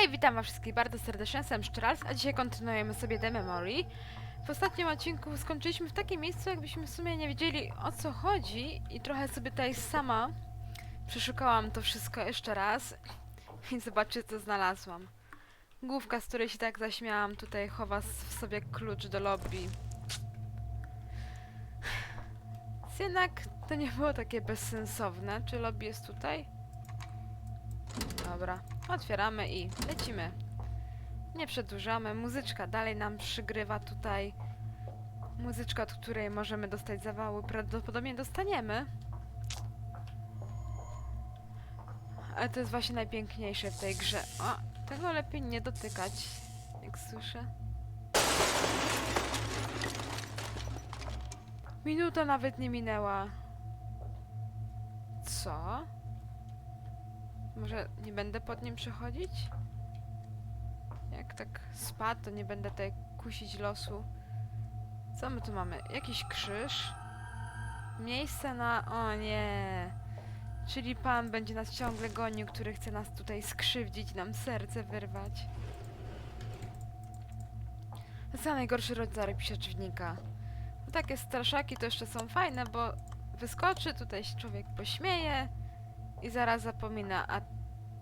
Hej, witam was wszystkich bardzo serdecznie, jestem Szczerals, a dzisiaj kontynuujemy sobie The Memory. W ostatnim odcinku skończyliśmy w takim miejscu, jakbyśmy w sumie nie wiedzieli o co chodzi i trochę sobie tutaj sama przeszukałam to wszystko jeszcze raz i zobaczcie co znalazłam. Główka, z której się tak zaśmiałam, tutaj chowa w sobie klucz do lobby. Jednak to nie było takie bezsensowne. Czy lobby jest tutaj? Dobra, otwieramy i lecimy. Nie przedłużamy. Muzyczka dalej nam przygrywa tutaj. Muzyczka, od której możemy dostać zawały. Prawdopodobnie dostaniemy. Ale to jest właśnie najpiękniejsze w tej grze. O, tego lepiej nie dotykać, jak słyszę. Minuta nawet nie minęła. Co? Może nie będę pod nim przechodzić? Jak tak spadł, to nie będę tutaj kusić losu. Co my tu mamy? Jakiś krzyż? Miejsce na... O nie! Czyli pan będzie nas ciągle gonił, który chce nas tutaj skrzywdzić, nam serce wyrwać. To jest najgorszy rodzaj przeciwnika. No takie straszaki to jeszcze są fajne, bo wyskoczy, tutaj się człowiek pośmieje i zaraz zapomina, a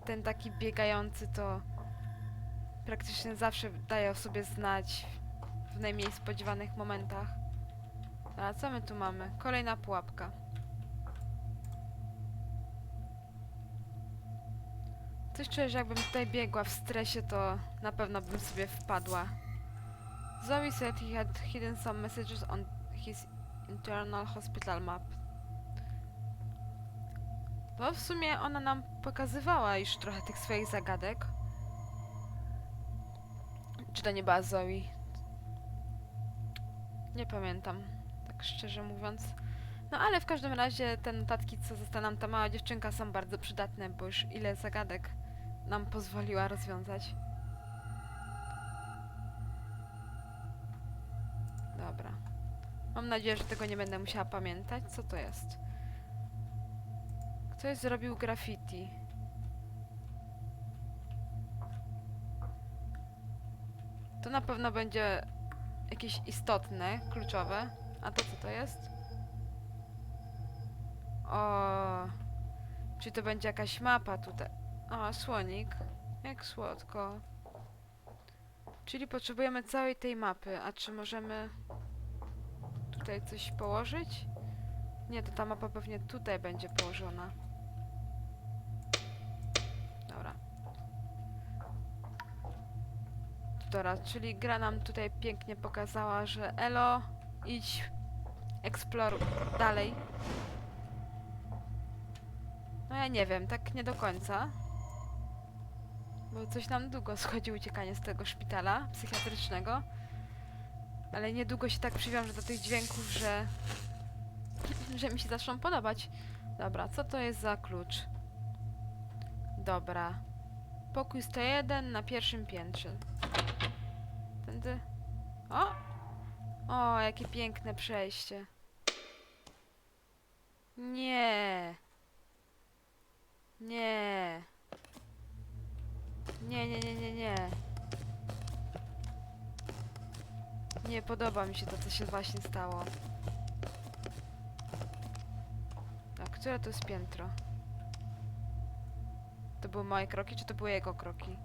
ten taki biegający to praktycznie zawsze daje o sobie znać w najmniej spodziewanych momentach. A co my tu mamy? Kolejna pułapka. Coś czuję, że jakbym tutaj biegła w stresie, to na pewno bym sobie wpadła. Zoe said he had hidden some messages on his internal hospital map. Bo w sumie ona nam pokazywała już trochę tych swoich zagadek. Czy to nie była Zoe? Nie pamiętam, tak szczerze mówiąc. No ale w każdym razie te notatki, co została nam ta mała dziewczynka, są bardzo przydatne, bo już ile zagadek nam pozwoliła rozwiązać. Dobra. Mam nadzieję, że tego nie będę musiała pamiętać. Co to jest? Ktoś zrobił graffiti. To na pewno będzie jakieś istotne, kluczowe. A to co to jest? O, czy to będzie jakaś mapa tutaj? O, słonik. Jak słodko. Czyli potrzebujemy całej tej mapy. A czy możemy tutaj coś położyć? Nie, to ta mapa pewnie tutaj będzie położona. Dobra, czyli gra nam tutaj pięknie pokazała, że Elo, idź, explore dalej. No ja nie wiem, tak nie do końca. Bo coś nam długo schodzi uciekanie z tego szpitala psychiatrycznego. Ale niedługo się tak przywiążę do tych dźwięków, że... że mi się zaczną podobać. Dobra, co to jest za klucz? Dobra. Pokój 101 na pierwszym piętrze. Tędy... O! O, jakie piękne przejście. Nie. Nie. Nie, nie, nie, nie, nie. Nie podoba mi się to, co się właśnie stało. Tak, które to jest piętro? To były moje kroki, czy to były jego kroki?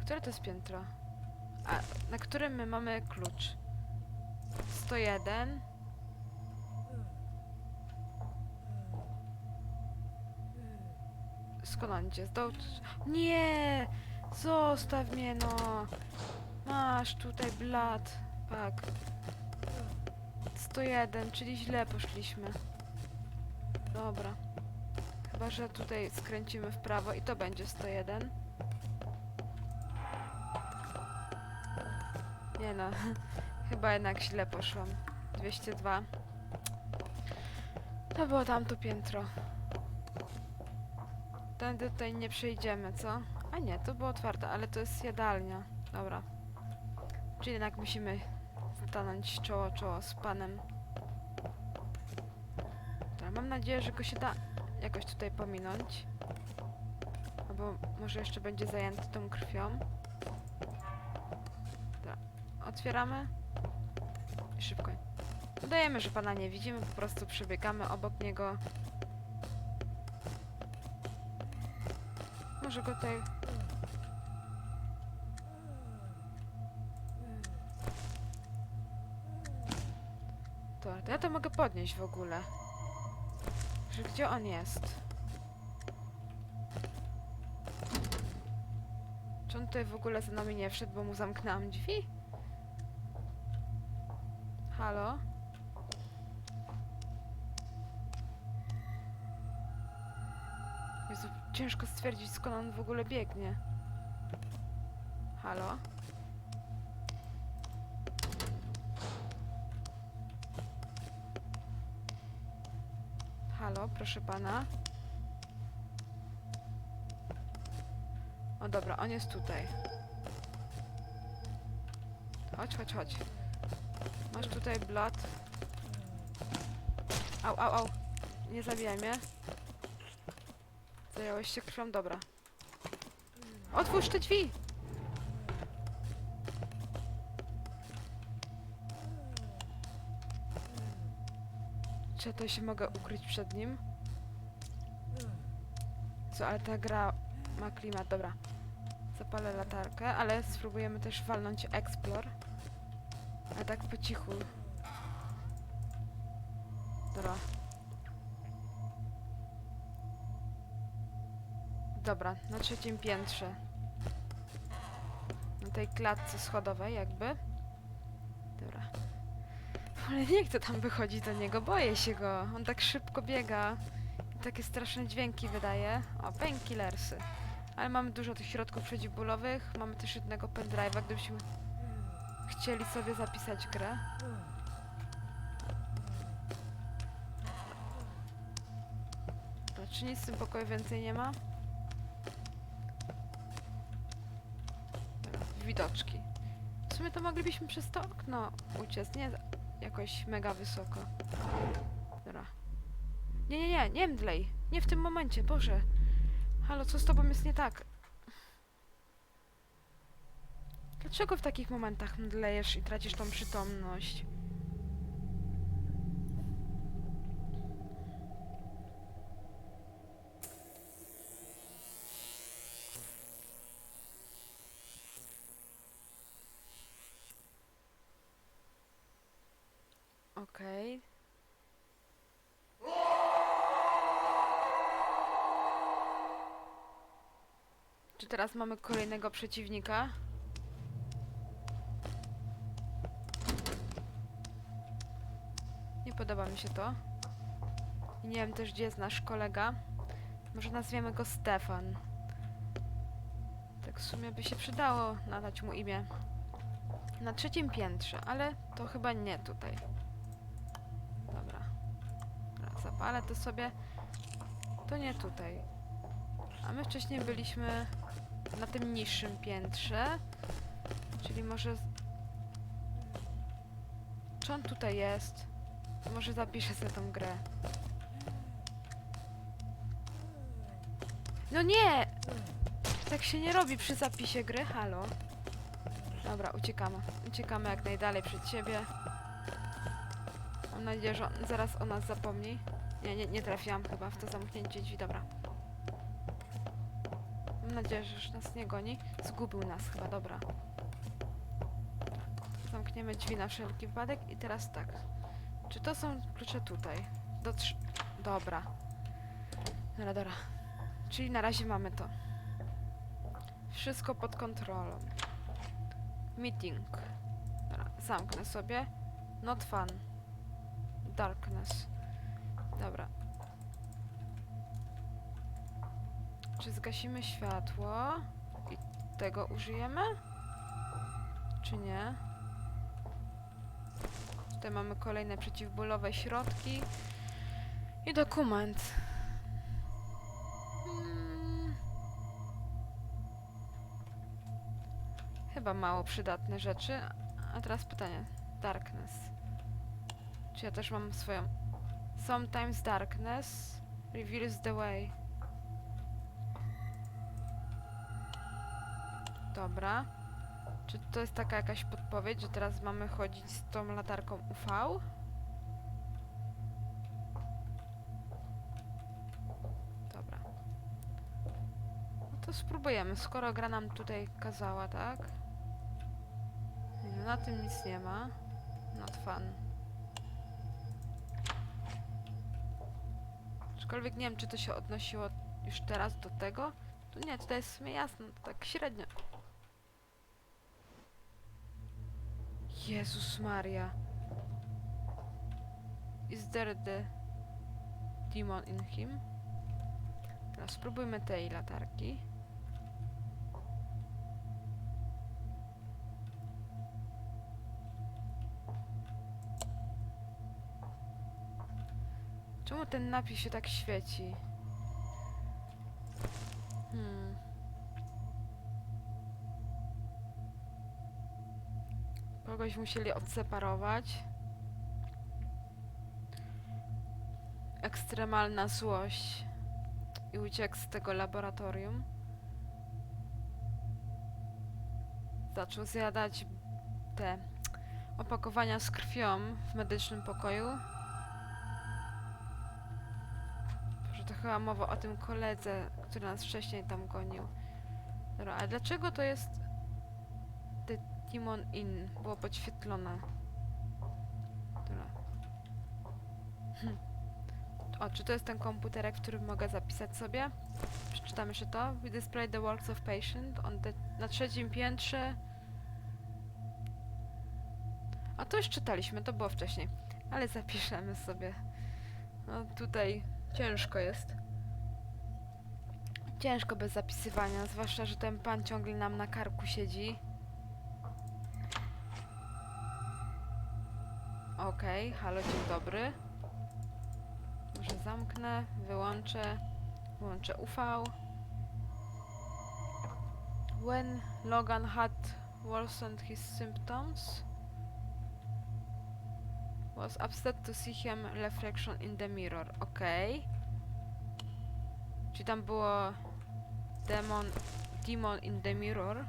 Które to jest piętro? A, na którym my mamy klucz? 101. Skąd on idzie? Z dołu? Nie! Zostaw mnie, no! Masz tutaj blat. Tak. 101, czyli źle poszliśmy. Dobra. Chyba, że tutaj skręcimy w prawo i to będzie 101. Nie no, chyba jednak źle poszłam. 202. To było tamto piętro. Tędy tutaj nie przejdziemy, co? A nie, to było otwarte, ale to jest jadalnia. Dobra. Czyli jednak musimy stanąć czoło czoło z panem. Dobra, mam nadzieję, że go się da jakoś tutaj pominąć. Albo może jeszcze będzie zajęty tą krwią. Dobra. Otwieramy. I szybko. Udajemy, że pana nie widzimy, po prostu przebiegamy obok niego. Może go tutaj... To, to ja to mogę podnieść w ogóle. Że gdzie on jest? Czy on tutaj w ogóle za nami nie wszedł, bo mu zamknęłam drzwi? Halo? Jezu, ciężko stwierdzić skąd on w ogóle biegnie. Halo? Proszę pana. O dobra, on jest tutaj. Chodź, chodź, chodź. Masz tutaj blat. Au, au, au. Nie zabijaj mnie. Zająłeś się krwią? Dobra. Otwórz te drzwi! Czy to się mogę ukryć przed nim? Co, ale ta gra ma klimat, dobra. Zapalę latarkę, ale spróbujemy też walnąć Explore. Ale tak po cichu. Dobra. Dobra, na trzecim piętrze. Na tej klatce schodowej jakby. Ale nie chcę tam wychodzić do niego, boję się go. On tak szybko biega. Takie straszne dźwięki wydaje. O, painkillersy. Ale mamy dużo tych środków przeciwbólowych. Mamy też jednego pendrive'a, gdybyśmy chcieli sobie zapisać grę. Czy nic w tym pokoju więcej nie ma? Widoczki. W sumie to moglibyśmy przez to okno uciec, nie jakoś mega wysoko. Dobra. Nie, nie, nie, nie mdlej. Nie w tym momencie, Boże. Halo, co z tobą jest nie tak? Dlaczego w takich momentach mdlejesz i tracisz tą przytomność? Okej. Czy teraz mamy kolejnego przeciwnika? Nie podoba mi się to. I nie wiem też, gdzie jest nasz kolega. Może nazwiemy go Stefan. Tak w sumie by się przydało nadać mu imię. Na trzecim piętrze, ale to chyba nie tutaj. Dobra. Dobra, zapalę to sobie. To nie tutaj. A my wcześniej byliśmy na tym niższym piętrze. Czyli może... Czy on tutaj jest? Może zapiszę sobie tą grę. No nie! Tak się nie robi przy zapisie gry, halo. Dobra, uciekamy. Uciekamy jak najdalej przed siebie. Mam nadzieję, że on zaraz o nas zapomni. Nie, nie, nie trafiłam chyba w to zamknięcie drzwi, dobra. Mam nadzieję, że już nas nie goni. Zgubił nas chyba, dobra. Zamkniemy drzwi na wszelki wypadek i teraz tak. Czy to są klucze tutaj? Do trz... Dobra. Dobra, dobra. Czyli na razie mamy to. Wszystko pod kontrolą. Meeting. Dobra, zamknę sobie. Not fun. Darkness. Czy zgasimy światło i tego użyjemy? Czy nie? Tutaj mamy kolejne przeciwbólowe środki i dokument. Hmm. Chyba mało przydatne rzeczy. A teraz pytanie. Darkness. Czy ja też mam swoją... Sometimes darkness reveals the way. Dobra. Czy to jest taka jakaś podpowiedź, że teraz mamy chodzić z tą latarką UV? Dobra. No to spróbujemy, skoro gra nam tutaj kazała, tak? No na tym nic nie ma. Not fun. Aczkolwiek nie wiem, czy to się odnosiło już teraz do tego. Tu nie, tutaj jest w sumie jasno, to tak średnio. Jezus Maria. Is there the demon in him? Teraz spróbujmy tej latarki. Czemu ten napis się tak świeci? Hmm. Kogoś musieli odseparować. Ekstremalna złość i uciekł z tego laboratorium. Zaczął zjadać te opakowania z krwią w medycznym pokoju. Że to chyba mowa o tym koledze, który nas wcześniej tam gonił. Dobra, a dlaczego to jest The Demon Inn? Było podświetlone. Dobra. Hm. O, czy to jest ten komputerek, w którym mogę zapisać sobie? Przeczytam jeszcze to. We display the works of patient on the, na trzecim piętrze. A to już czytaliśmy, to było wcześniej. Ale zapiszemy sobie. No tutaj ciężko jest. Ciężko bez zapisywania, zwłaszcza, że ten pan ciągle nam na karku siedzi. Okej, halo, dzień dobry. Może zamknę, wyłączę, wyłączę UV. When Logan had worsened his symptoms, was upset to see him reflection in the mirror. Okej. Czyli tam było demon, demon in the mirror.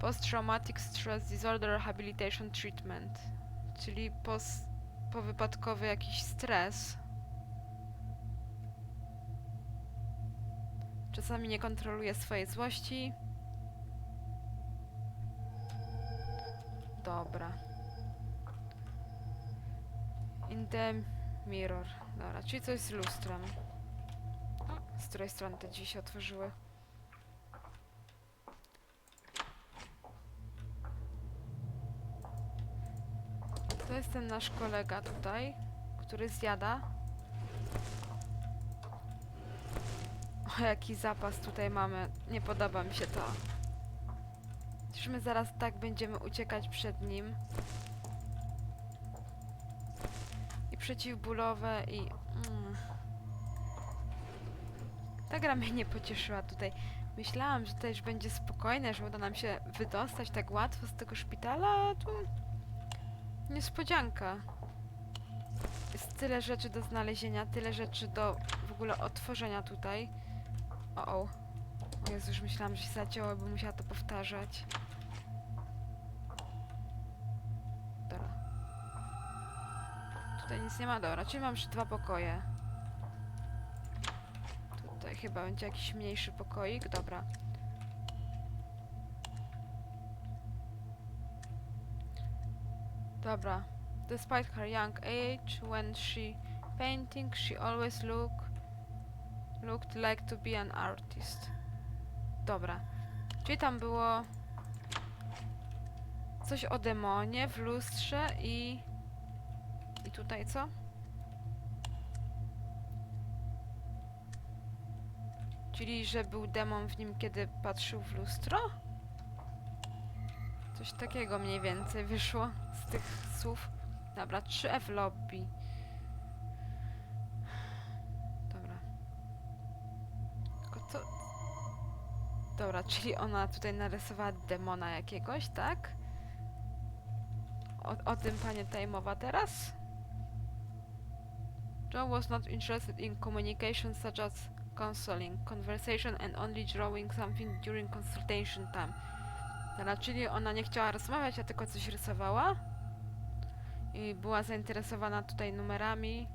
Post-traumatic stress disorder rehabilitation treatment. Czyli pos, powypadkowy jakiś stres. Czasami nie kontroluje swojej złości. Dobra. In the mirror. Dobra, czyli coś z lustrem. Z której strony te drzwi się otworzyły? To jest ten nasz kolega tutaj, który zjada. O, jaki zapas tutaj mamy. Nie podoba mi się to. Czyż my zaraz tak będziemy uciekać przed nim. I przeciwbólowe i... Mm. Ta gra mnie nie pocieszyła tutaj. Myślałam, że już będzie spokojne, że uda nam się wydostać tak łatwo z tego szpitala, a tu... Niespodzianka. Jest tyle rzeczy do znalezienia, tyle rzeczy do w ogóle otworzenia tutaj. O, o. Jezu, już myślałam, że się zacięło, bo musiała to powtarzać. Dobra. Tutaj nic nie ma, dobra, czyli mam już dwa pokoje. Tutaj chyba będzie jakiś mniejszy pokoik, dobra. Dobra. Despite her young age, when she painting, she always look looked like to be an artist. Dobra. Czyli tam było coś o demonie w lustrze i i tutaj co? Czyli, że był demon w nim, kiedy patrzył w lustro? Coś takiego mniej więcej wyszło z tych słów. Dobra, 3F lobby. Dobra. Tylko co... Dobra, czyli ona tutaj narysowała demona jakiegoś, tak? O, o tym panie tutaj mowa teraz? John was not interested in communication such as counseling conversation and only drawing something during consultation time. Dobra, czyli ona nie chciała rozmawiać, a tylko coś rysowała. I była zainteresowana tutaj numerami.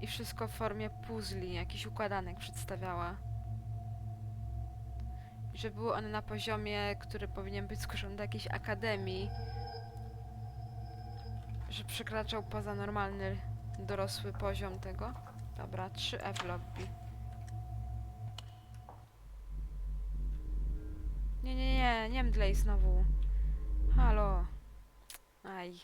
I wszystko w formie puzli, jakichś układanek przedstawiała. I że były one na poziomie, który powinien być zgłoszony do jakiejś akademii. Że przekraczał poza normalny dorosły poziom tego. Dobra, 3F lobby. Nie, nie, nie, nie mdlej znowu. Halo. Aj.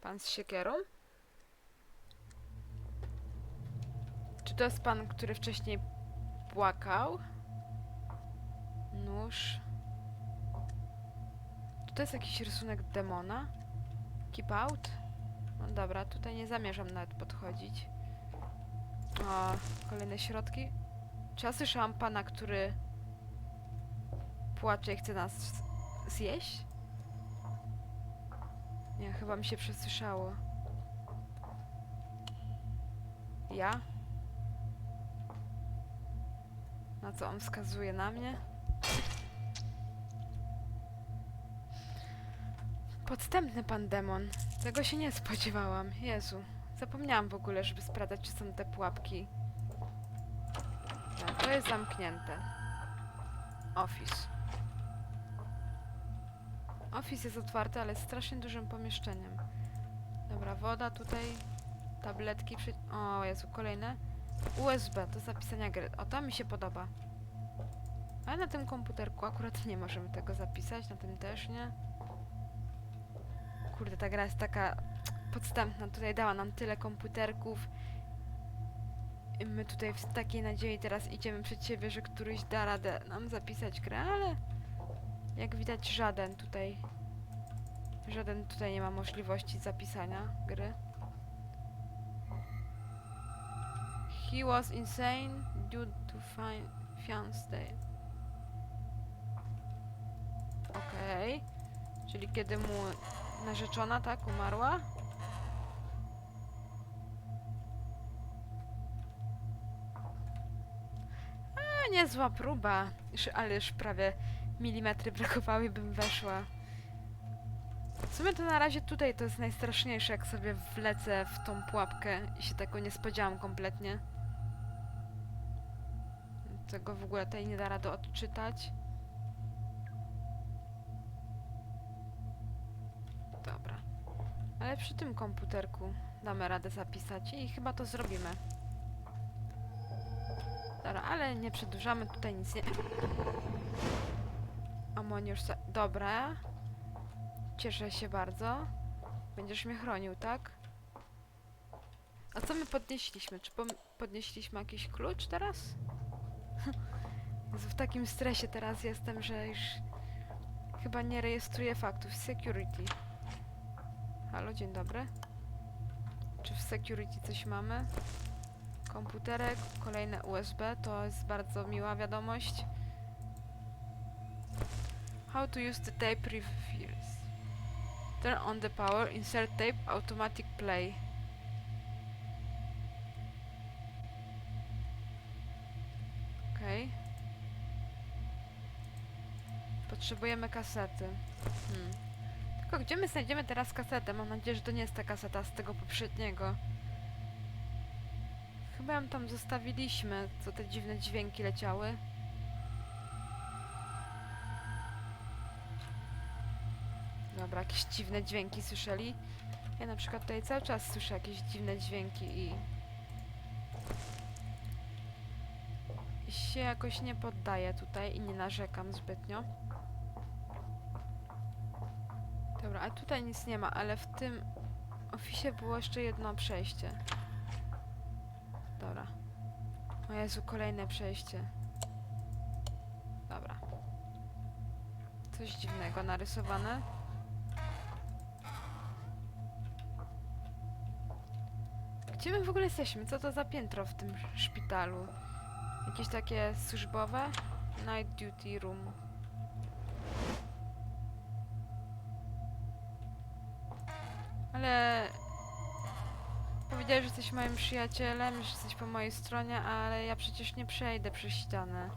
Pan z siekierą? Czy to jest pan, który wcześniej płakał? Nóż. To jest jakiś rysunek demona? Keep out? No dobra, tutaj nie zamierzam nawet podchodzić. O, kolejne środki. Czy ja słyszałam pana, który płacze i chce nas zjeść? Nie, chyba mi się przesłyszało. Ja? Na co on wskazuje na mnie? Podstępny pan demon. Tego się nie spodziewałam. Jezu. Zapomniałam w ogóle, żeby sprawdzać, czy są te pułapki. Tak, to jest zamknięte. Office. Office jest otwarty, ale jest strasznie dużym pomieszczeniem. Dobra, woda tutaj. Tabletki przy... O, Jezu, kolejne. USB do zapisania gry. O, to mi się podoba. Ale na tym komputerku akurat nie możemy tego zapisać, na tym też nie. Kurde, ta gra jest taka podstępna. Tutaj dała nam tyle komputerków. I my tutaj w takiej nadziei teraz idziemy przed siebie, że któryś da radę nam zapisać grę, ale jak widać żaden tutaj żaden tutaj nie ma możliwości zapisania gry. He was insane due to fi- fiancé. Okej. Czyli kiedy mu narzeczona, tak, umarła? A, niezła próba. Ale już prawie milimetry brakowały, bym weszła. W sumie to na razie tutaj to jest najstraszniejsze, jak sobie wlecę w tą pułapkę i się tego nie spodziewam kompletnie. Tego w ogóle tutaj nie da rady odczytać. Ale przy tym komputerku damy radę zapisać i chyba to zrobimy. Dobra, ale nie przedłużamy, tutaj nic nie... Amoniusz... Dobra. Cieszę się bardzo. Będziesz mnie chronił, tak? A co my podnieśliśmy? Czy podnieśliśmy jakiś klucz teraz? W takim stresie teraz jestem, że już chyba nie rejestruję faktów. Security. Halo, dzień dobry. Czy w security coś mamy? Komputerek, kolejne USB, to jest bardzo miła wiadomość. How to use the tape reveals. Turn on the power, insert tape, automatic play. Okej. Potrzebujemy kasety. Hmm. Tylko gdzie my znajdziemy teraz kasetę? Mam nadzieję, że to nie jest ta kaseta z tego poprzedniego. Chyba ją tam zostawiliśmy, co te dziwne dźwięki leciały. Dobra, jakieś dziwne dźwięki słyszeli? Ja na przykład tutaj cały czas słyszę jakieś dziwne dźwięki i... I się jakoś nie poddaję tutaj i nie narzekam zbytnio. Dobra, a tutaj nic nie ma, ale w tym ofisie było jeszcze jedno przejście. Dobra. O Jezu, kolejne przejście. Dobra. Coś dziwnego narysowane. Gdzie my w ogóle jesteśmy? Co to za piętro w tym szpitalu? Jakieś takie służbowe? Night duty room. Ale powiedziałeś, że jesteś moim przyjacielem, że jesteś po mojej stronie, ale ja przecież nie przejdę przez ścianę.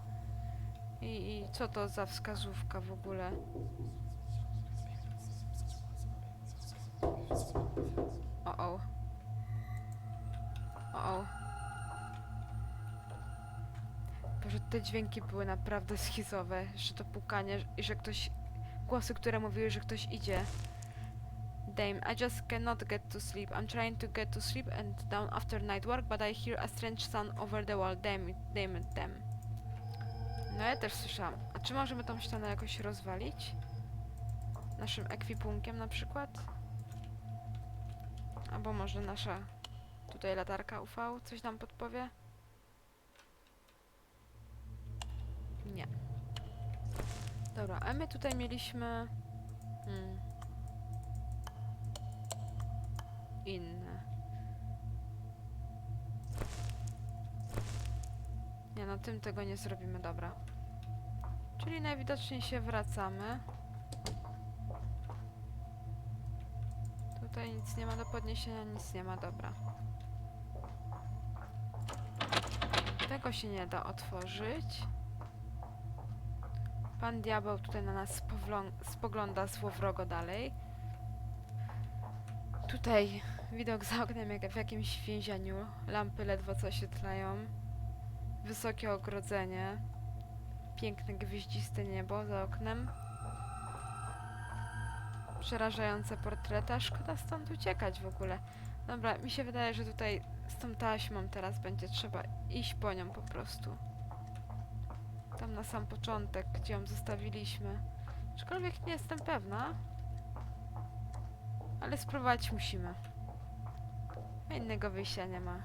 I, I co to za wskazówka w ogóle? O o. O o. Boże, te dźwięki były naprawdę schizowe, że to pukanie że ktoś... Głosy, które mówiły, że ktoś idzie. Dame, I just cannot get to sleep. I'm trying to get to sleep and down after night work, but I hear a strange sound over the wall. Damn it, damn it, damn. No ja też słyszałam. A czy możemy tą ścianę jakoś rozwalić? Naszym ekwipunkiem na przykład? Albo może nasza tutaj latarka UV coś nam podpowie? Nie. Dobra, a my tutaj mieliśmy... Hmm. Inne. Nie no, tym tego nie zrobimy, dobra. Czyli najwidoczniej się wracamy. Tutaj nic nie ma do podniesienia, nic nie ma, dobra. Tego się nie da otworzyć. Pan diabeł tutaj na nas spogląda złowrogo dalej. Tutaj widok za oknem jak w jakimś więzieniu. Lampy ledwo co się tleją. Wysokie ogrodzenie. Piękne gwieździste niebo za oknem. Przerażające portrety. Szkoda stąd uciekać w ogóle. Dobra, mi się wydaje, że tutaj z tą taśmą teraz będzie trzeba iść po nią po prostu. Tam na sam początek, gdzie ją zostawiliśmy. Aczkolwiek nie jestem pewna. Ale spróbować musimy. A Innego wyjścia nie ma,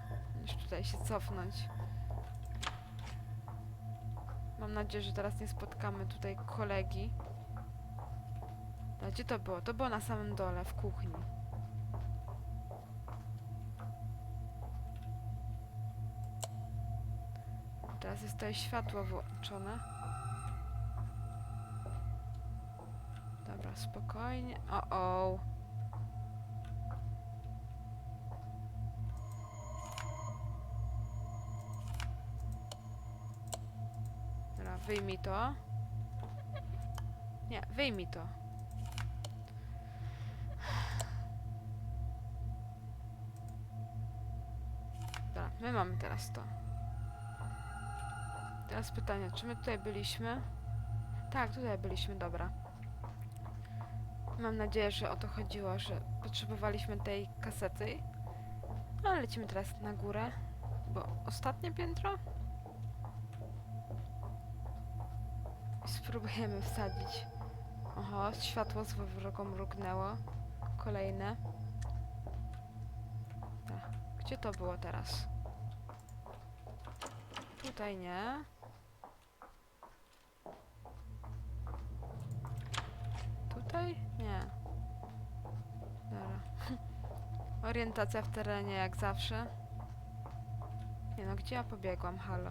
niż tutaj się cofnąć. Mam nadzieję, że teraz nie spotkamy tutaj kolegi. A gdzie to było? To było na samym dole, w kuchni. Teraz jest tutaj światło włączone. Dobra, spokojnie. O, o. wyjmij to. Nie, wyjmij to. Dobra, my mamy teraz to. Teraz pytanie, czy my tutaj byliśmy? Tak, tutaj byliśmy, dobra. Mam nadzieję, że o to chodziło, że potrzebowaliśmy tej kasety. No, lecimy teraz na górę, bo ostatnie piętro? I spróbujemy wsadzić. Oho, światło z wrogo mrugnęło. Kolejne. Gdzie to było teraz? Tutaj nie. Tutaj? Nie. Dobra. Orientacja w terenie jak zawsze. Nie no, gdzie ja pobiegłam? Halo.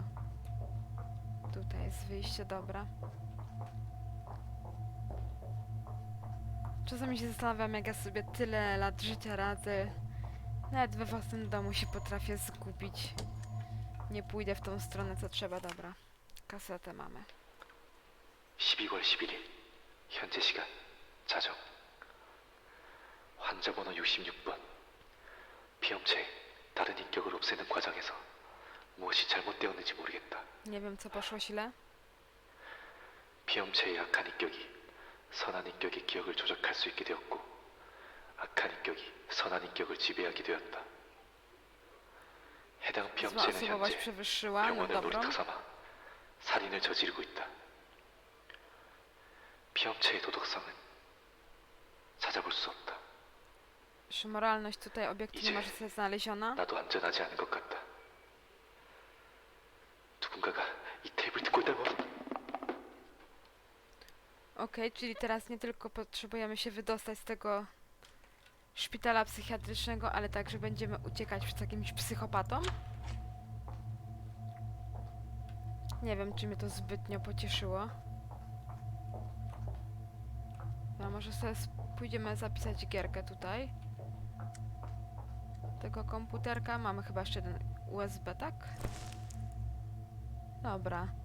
Tutaj jest wyjście, dobra. Czasami się zastanawiam, jak ja sobie tyle lat życia radzę. Nawet we własnym domu się potrafię zgubić. Nie pójdę w tą stronę, co trzeba, dobra. Kasetę mamy. 12월 11일 현재 시간 자정 환자 번호 66번 비염체에 다른 인격을 없애는 과정에서 무엇이 잘못되었는지 모르겠다. Nie wiem, co poszło źle. 비염체의 악한 인격이 선한 인격의 기억을 조작할 수 있게 되었고 악한 인격이 선한 인격을 지배하게 되었다. 해당 osobowość 현재 przewyższyła, 병원을 dobrą. 놀이터 삼아 살인을 저지르고 있다. 비염체의 도덕성은 찾아볼 수 없다. Czy moralność tutaj obiektywnie Idzie. może zostać znaleziona? 나도 안전하지 않은 것 같다. 누군가가 이 테이프를 듣고 있다고? Okej, czyli teraz nie tylko potrzebujemy się wydostać z tego szpitala psychiatrycznego, ale także będziemy uciekać przed jakimś psychopatą? Nie wiem, czy mnie to zbytnio pocieszyło. No, może sobie pójdziemy zapisać gierkę tutaj. Tego komputerka. Mamy chyba jeszcze jeden USB, tak? Dobra.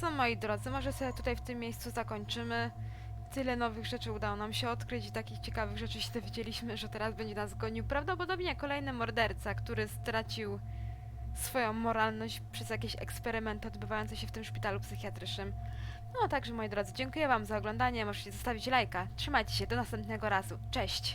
Co moi drodzy, może sobie tutaj w tym miejscu zakończymy. Tyle nowych rzeczy udało nam się odkryć i takich ciekawych rzeczy się dowiedzieliśmy, że teraz będzie nas gonił prawdopodobnie kolejny morderca, który stracił swoją moralność przez jakieś eksperymenty odbywające się w tym szpitalu psychiatrycznym. No także moi drodzy, dziękuję wam za oglądanie, możecie zostawić lajka. Trzymajcie się, do następnego razu. Cześć!